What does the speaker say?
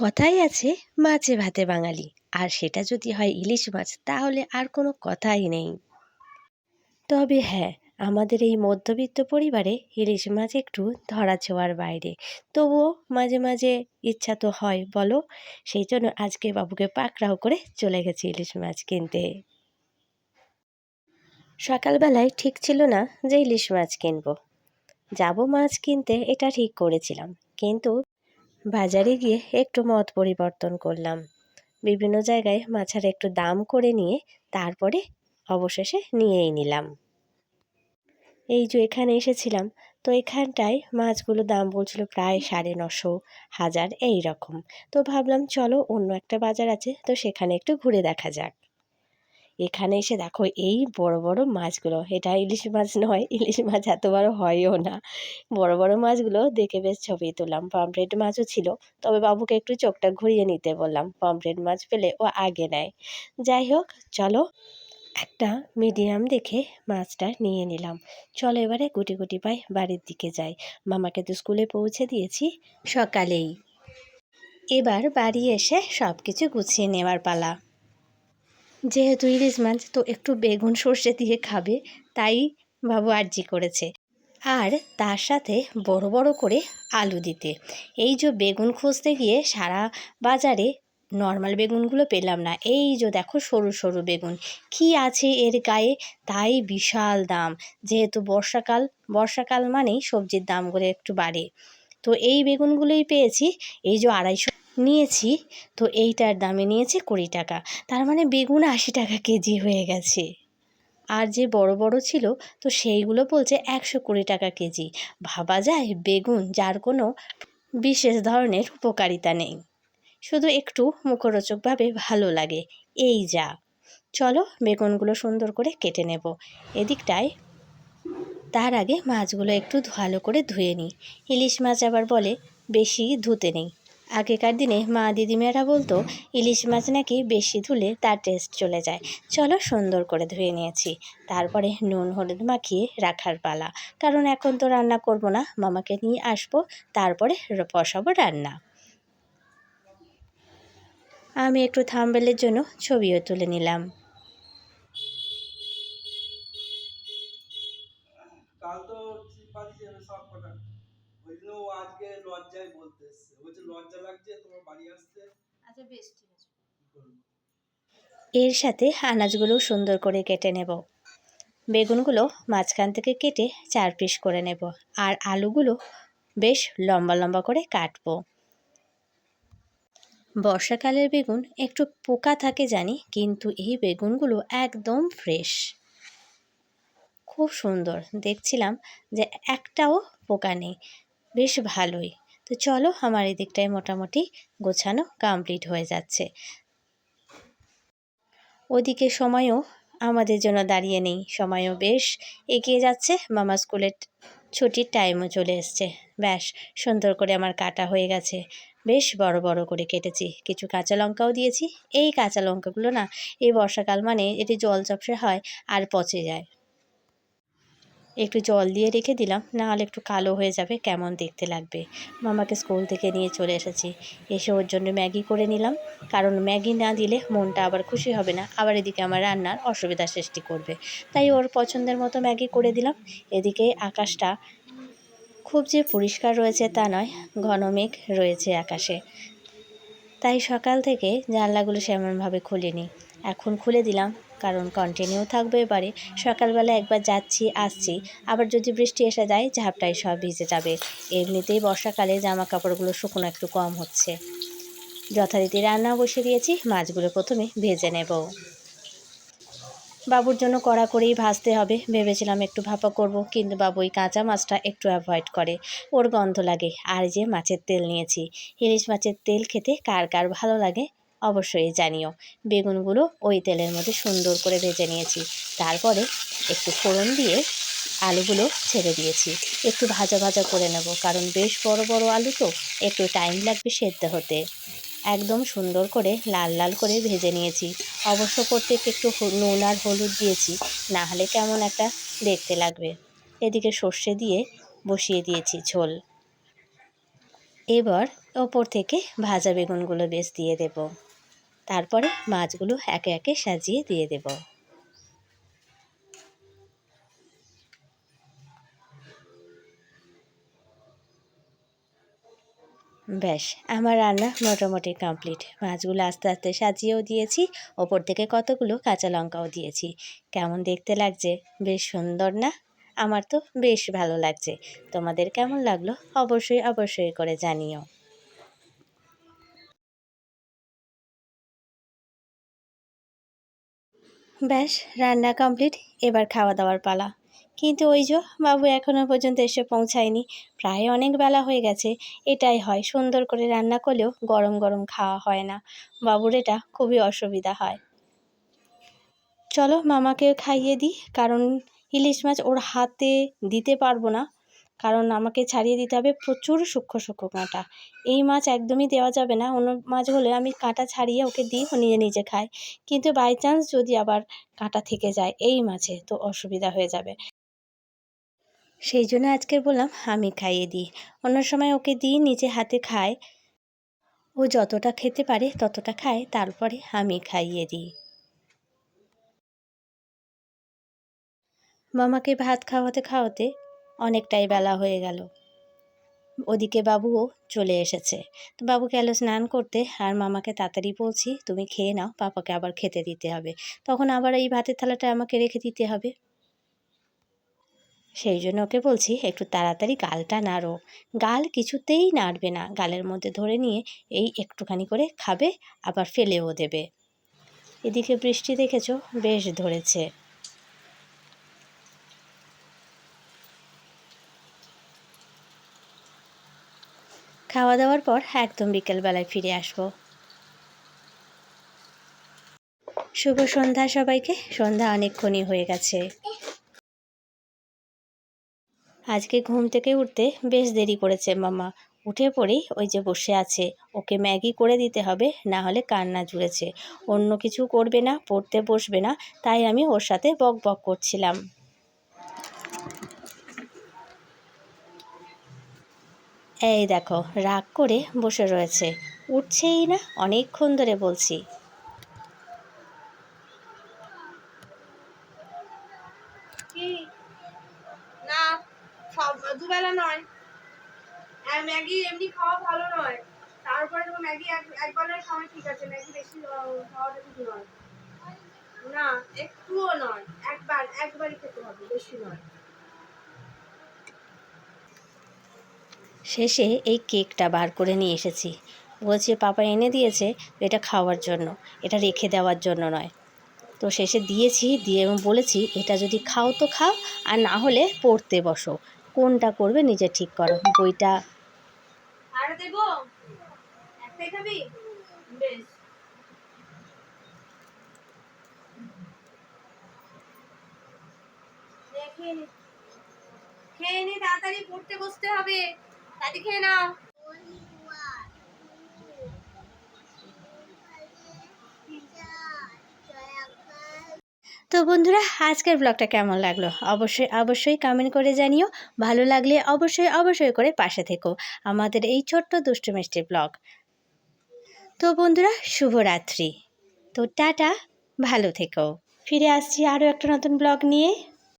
কথাই আছে, মাছে ভাতে বাঙালি। আর সেটা যদি হয় ইলিশ মাছ, তাহলে আর কোনো কথাই নেই। তবে হ্যাঁ আমাদের এই মধ্যবিত্ত পরিবারে ইলিশ মাছ একটু ধরা ছোঁয়ার বাইরে। তবুও মাঝে মাঝে ইচ্ছা তো হয়, বলো? সেই জন্য আজকে বাবুকে পাকড়াও করে চলে গেছি ইলিশ মাছ কিনতে। সকালবেলায় ঠিক ছিল না যে ইলিশ মাছ কিনবো। যাব মাছ কিনতে, এটা ঠিক করেছিলাম। কিন্তু বাজারে গিয়ে একটু মত পরিবর্তন করলাম। বিভিন্ন জায়গায় মাছের একটু দাম করে নিয়ে তারপরে অবশেষে নিয়েই নিলাম। এই যে এখানে এসেছিলাম, তো এখানটায় মাছগুলো দাম বলছিল প্রায় সাড়ে নশো, হাজার এই রকম তো ভাবলাম, চলো অন্য একটা বাজার আছে, তো সেখানে একটু ঘুরে দেখা যাক। এখানে এসে দেখো এই বড় বড় মাছগুলো, এটা ইলিশ মাছ নয়, ইলিশ মাছ এত বড় হয়ও না। বড় বড় মাছগুলো দেখে বেশ ছবি তুললাম, পমফ্রেট মাছও ছিল। তবে বাবুকে একটু চোখটা ঘুরিয়ে নিতে বললাম, পমফ্রেট মাছ পেলে ও আগে নেয়। যাই হোক, চলো একটা মিডিয়াম দেখে মাছটা নিয়ে নিলাম। চলো এবারে গুটি গুটি পাই বাড়ির দিকে যাই। মামাকে তো স্কুলে পৌঁছে দিয়েছি সকালেই। এবার বাড়ি এসে সব কিছু গুছিয়ে নেওয়ার পালা। যেহেতু ইলিশ মাছ, তো একটু বেগুন সর্ষে দিয়ে খাবে, তাই বাবু আর্জি করেছে। আর তার সাথে বড় বড় করে আলু দিতে। এই যে বেগুন খুঁজতে গিয়ে সারা বাজারে নর্মাল বেগুনগুলো পেলাম না। এই যে দেখো সরু সরু বেগুন, কি আছে এর গায়ে? তাই বিশাল দাম। যেহেতু বর্ষাকাল বর্ষাকাল মানেই সবজির দামগুলো একটু বাড়ে। তো এই বেগুনগুলোই পেয়েছি। এই যে আড়াইশো নিয়েছি, তো এইটার দামে নিয়েছি কুড়ি টাকা। তার মানে বেগুন আশি টাকা কেজি হয়ে গেছে। আর যে বড় বড় ছিল, তো সেইগুলো বলছে একশো কুড়ি টাকা কেজি। ভাবা যায় বেগুন যার কোনো বিশেষ ধরনের উপকারিতা নেই। শুধু একটু মুখরোচকভাবে ভালো লাগে। এই যা। চলো বেগুনগুলো সুন্দর করে কেটে নেব। এদিকটায় তার আগে মাছগুলো একটু ভালো করে ধুয়ে নিই। ইলিশ মাছ আবার বলে বেশি ধুতে নেই। আগেকার দিনে মা দিদিমেয়েরা বলতো, ইলিশ মাছ নাকি বেশি ধুলে তার টেস্ট চলে যায়। চলো সুন্দর করে ধুয়ে নিয়েছি। তারপরে নুন হলুদ মাখিয়ে রাখার পালা। কারণ এখন তো রান্না করব না, মামাকে নিয়ে আসব, তারপরে বসাবো রান্না। আমি একটু থাম্বেলের জন্য ছবিও তুলে নিলাম কাল তো বাড়ি যাবে সব কটা ওই জন্য ও আজকে লজ্জায় বলতে এসছে বলছে লজ্জা লাগছে তোমার বাড়ি আসতে। আচ্ছা বেশ ঠিক আছে। এর সাথে আনাজগুলো সুন্দর করে কেটে নেব। বেগুনগুলো মাঝখান থেকে কেটে চার পিস করে নেব। আর আলুগুলো বেশ লম্বা লম্বা করে কাটবো। বর্ষাকালের বেগুন একটু পোকা থাকে জানি কিন্তু এই বেগুনগুলো একদম ফ্রেশ। খুব সুন্দর। দেখছিলাম যে একটাও পোকা নেই। বেশ ভালোই। তো চলো আমার এই দিকটায় মোটামুটি গোছানো কমপ্লিট হয়ে যাচ্ছে। ওদিকে সময়ও আমাদের জন্য দাঁড়িয়ে নেই, সময়ও বেশ এগিয়ে যাচ্ছে। মামা স্কুলের ছুটির টাইমও চলে এসছে। ব্যাস, সুন্দর করে আমার কাটা হয়ে গেছে। বেশ বড় বড় করে কেটেছি। কিছু কাঁচা লঙ্কাও দিয়েছি। এই কাঁচা লঙ্কাগুলো না, এই বর্ষাকাল মানে এটি জল চপসে হয় আর পচে যায়। একটু জল দিয়ে রেখে দিলাম না হলে একটু কালো হয়ে যাবে, কেমন দেখতে লাগবে। মামাকে স্কুল থেকে নিয়ে চলে এসেছি। এসে ওর জন্য ম্যাগি করে নিলাম। কারণ ম্যাগি না দিলে মনটা আবার খুশি হবে না, আবার এদিকে আমার রান্নার অসুবিধা সৃষ্টি করবে। তাই ওর পছন্দের মতো ম্যাগি করে দিলাম। এদিকে আকাশটা খুব যে পরিষ্কার রয়েছে তা নয়, ঘন মেঘ রয়েছে আকাশে। তাই সকাল থেকে জানলাগুলো সেমনভাবে খুলিনি। এখন খুলে দিলাম। কারণ কন্টিনিউ থাকবে এবারে। সকালবেলা একবার যাচ্ছি, আসছি। আবার যদি বৃষ্টি এসে যায়, ঝাপটায় সব ভিজে যাবে। এমনিতেই বর্ষাকালে জামা কাপড়গুলো শুকনো একটু কম হচ্ছে। যথারীতি রান্না বসে দিয়েছি, মাছগুলো প্রথমে ভেজে নেব। বাবুর জন্য কড়া করেই ভাজতে হবে। ভেবেছিলাম একটু ভাপা করব, কিন্তু বাবু এই কাঁচা মাছটা একটু অ্যাভয়েড করে। ওর গন্ধ লাগে। আর যে মাছের তেল নিয়েছি। ইলিশ মাছের তেল খেতে কার কার ভালো লাগে অবশ্যই জানিও। বেগুনগুলো ওই তেলের মধ্যে সুন্দর করে ভেজে নিয়েছি। তারপরে একটু ফোড়ন দিয়ে আলুগুলো ছেড়ে দিয়েছি। একটু ভাজা ভাজা করে নেব, কারণ বেশ বড় বড় আলু তো, একটু টাইম লাগবে সেদ্ধ হতে। একদম সুন্দর করে লাল লাল করে ভেজে নিয়েছি। অবশ্য প্রত্যেক একটু নুন আর হলুদ দিয়েছি, না হলে কেমন একটা দেখতে লাগবে। এদিকে সর্ষে দিয়ে বসিয়ে দিয়েছি ঝোল। এবার ওপর থেকে ভাজা বেগুনগুলো বেশ দিয়ে দেব। তারপরে মাছগুলো একে একে সাজিয়ে দিয়ে দেব। ব্যাস আমার রান্না মোটামুটি কমপ্লিট। মাছগুলো আস্তে আস্তে সাজিয়েও দিয়েছি, ওপর থেকে কতগুলো কাঁচা লঙ্কাও দিয়েছি। কেমন দেখতে লাগছে? বেশ সুন্দর না? আমার তো বেশ ভালো লাগছে। তোমাদের কেমন লাগল? অবশ্যই অবশ্যই করে জানিও। ব্যাস, রান্না কমপ্লিট এবার খাওয়া দাওয়ার পালা। কিন্তু ওই যে বাবু এখনও পর্যন্ত এসে পৌঁছায়নি, প্রায় অনেক বেলা হয়ে গেছে, এটাই হয়, সুন্দর করে রান্না করলেও গরম গরম খাওয়া হয় না। বাবুর এটা খুবই অসুবিধা হয়। চলো মামাকেও খাইয়ে দিই, কারণ ইলিশ মাছ ওর হাতে দিতে পারব না। কারণ আমাকে ছাড়িয়ে দিতে হবে প্রচুর সূক্ষ্ম সূক্ষ্ম কাঁটা। এই মাছ একদমই দেওয়া যাবে না। অন্য মাছ হলে আমি কাঁটা ছাড়িয়ে ওকে দিই, ও নিজে নিজে খায়। কিন্তু বাই চান্স যদি আবার কাঁটা থেকে যায় এই মাছে, তো অসুবিধা হয়ে যাবে। সেই জন্য আজকে বললাম, আমি খাইয়ে দিই। অন্য সময় ওকে দিই, নিজে হাতে খায়। ও যতটা খেতে পারে ততটা খায়, তারপরে আমি খাইয়ে দিই। মামাকে ভাত খাওয়াতে খাওয়াতে অনেকটাই বেলা হয়ে গেল। ওদিকে বাবুও চলে এসেছে। তো বাবু গেল স্নান করতে, আর মামাকে তাড়াতাড়ি বলছি, তুমি খেয়ে নাও, পাপাকে আবার খেতে দিতে হবে। তখন আবার এই ভাতের থালাটা আমাকে রেখে দিতে হবে। সেই জন্য ওকে বলছি, একটু তাড়াতাড়ি গালটা নাড়ো। গাল কিছুতেই নাড়বে না। গালের মধ্যে ধরে নিয়ে এই একটুখানি করে খাবে, আবার ফেলেও দেবে। এদিকে বৃষ্টি দেখেছ, বেশ ধরেছে। খাওয়া দাওয়ার পর একদম বিকেলবেলায় ফিরে আসব। শুভ সন্ধ্যা সবাইকে। সন্ধ্যা অনেকক্ষণই হয়ে গেছে। আজকে ঘুম থেকে উঠতে বেশ দেরি করেছে মামা। উঠে পড়েই ওই যে বসে আছে। ওকে ম্যাগি করে দিতে হবে, না হলে কান্না জুড়েছে। অন্য কিছু করবে না, পড়তে বসবে না, তাই আমি ওর সাথে বক বক করছিলাম। এই দেখো, রাগ করে বসে রয়েছে। উঠছেই না, অনেকক্ষণ ধরে বলছি। না, সব দুবেলা নয়। ম্যাগি এমনি খাওয়া ভালো নয়। তারপরে ম্যাগি সময় ঠিক আছে। ম্যাগি বেশি নয়। না, একটুও নয়। একবার, একবারই খেতে হবে, বেশি নয়। শেষে এই কেকটা বার করে নিয়ে এসেছি। বলছে, পাপা এনে দিয়েছে এটা খাওয়ার জন্য, এটা রেখে দেওয়ার জন্য নয়। তো শেষে দিয়েছি, দিয়ে এবং বলেছি, এটা যদি খাও তো খাও, আর না হলে পড়তে বসো। কোনটা করবে নিজে ঠিক করো, বইটা। খেয়ে নি, তাড়াতাড়ি পড়তে বসতে হবে। তাড়াতাড়ি খেয়ে নাও। তো বন্ধুরা, আজকের ব্লগটা কেমন লাগল? অবশ্যই অবশ্যই কমেন্ট করে জানিও। ভালো লাগলে অবশ্যই অবশ্যই করে পাশে থেকো আমাদের এই ছোট্ট দুষ্টু মিষ্টি ব্লগ তো বন্ধুরা, শুভরাত্রি। তো টাটা, ভালো থেকো। ফিরে আসছি আরও একটা নতুন ব্লগ নিয়ে।